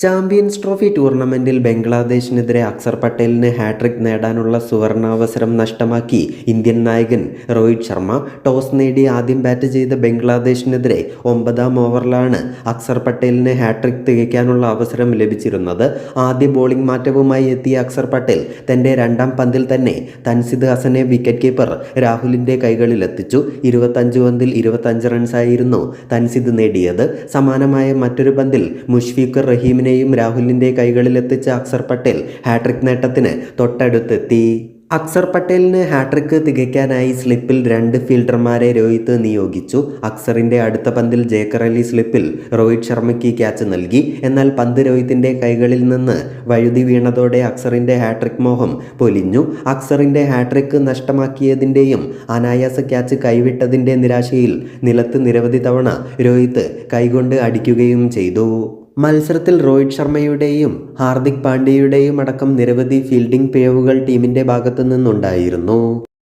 Champions trophy ടൂർണമെന്റിൽ ബംഗ്ലാദേശിനെതിരെ അക്സർ പട്ടേലിന് hattrick നേടാനുള്ള സുവർണാവസരം നഷ്ടമാക്കി ഇന്ത്യൻ നായകൻ രോഹിത് ശർമ്മ ടോസ് നേടി ആദ്യം ബാറ്റ് ചെയ്ത ബംഗ്ലാദേശിനെതിരെ ഒമ്പതാം ഓവറിലാണ് അക്സർ പട്ടേലിന് ഹാട്രിക് തികയ്ക്കാനുള്ള അവസരം ലഭിച്ചിരുന്നത്. ആദ്യ ബോളിംഗ് മാറ്റവുമായി എത്തിയ അക്സർ പട്ടേൽ തന്റെ രണ്ടാം പന്തിൽ തന്നെ തൻസിദ് ഹസനെ വിക്കറ്റ് കീപ്പർ രാഹുലിന്റെ കൈകളിലെത്തിച്ചു ഇരുപത്തഞ്ച് പന്തിൽ ഇരുപത്തഞ്ച് റൺസായിരുന്നു തൻസിദ് നേടിയത്. സമാനമായ മറ്റൊരു പന്തിൽ മുഷ്ഫീഖർ റഹീമിനെയും രാഹുലിന്റെ കൈകളിലെത്തിച്ച അക്സർ പട്ടേൽ ഹാട്രിക് നേട്ടത്തിന് തൊട്ടടുത്തെത്തി. അക്സർ പട്ടേലിന് ഹാട്രിക്ക് തികയ്ക്കാനായി സ്ലിപ്പിൽ രണ്ട് ഫീൽഡർമാരെ രോഹിത് നിയോഗിച്ചു. അക്സറിന്റെ അടുത്ത പന്തിൽ ജേക്കർ അലി സ്ലിപ്പിൽ രോഹിത് ശർമ്മയ്ക്ക് ക്യാച്ച് നൽകി. എന്നാൽ പന്ത് രോഹിത്തിന്റെ കൈകളിൽ നിന്ന് വഴുതി വീണതോടെ അക്സറിന്റെ ഹാട്രിക് മോഹം പൊലിഞ്ഞു. അക്സറിന്റെ ഹാട്രിക്ക് നഷ്ടമാക്കിയതിന്റെയും അനായാസ ക്യാച്ച് കൈവിട്ടതിന്റെ നിരാശയിൽ നിലത്ത് നിരവധി തവണ രോഹിത് കൈകൊണ്ട് അടിക്കുകയും ചെയ്തു. മത്സരത്തിൽ രോഹിത് ശർമ്മയുടെയും ഹാർദിക് പാണ്ഡ്യയുടെയും അടക്കം നിരവധി ഫീൽഡിംഗ് പിഴവുകൾ ടീമിന്റെ ഭാഗത്തു നിന്നുണ്ടായിരുന്നു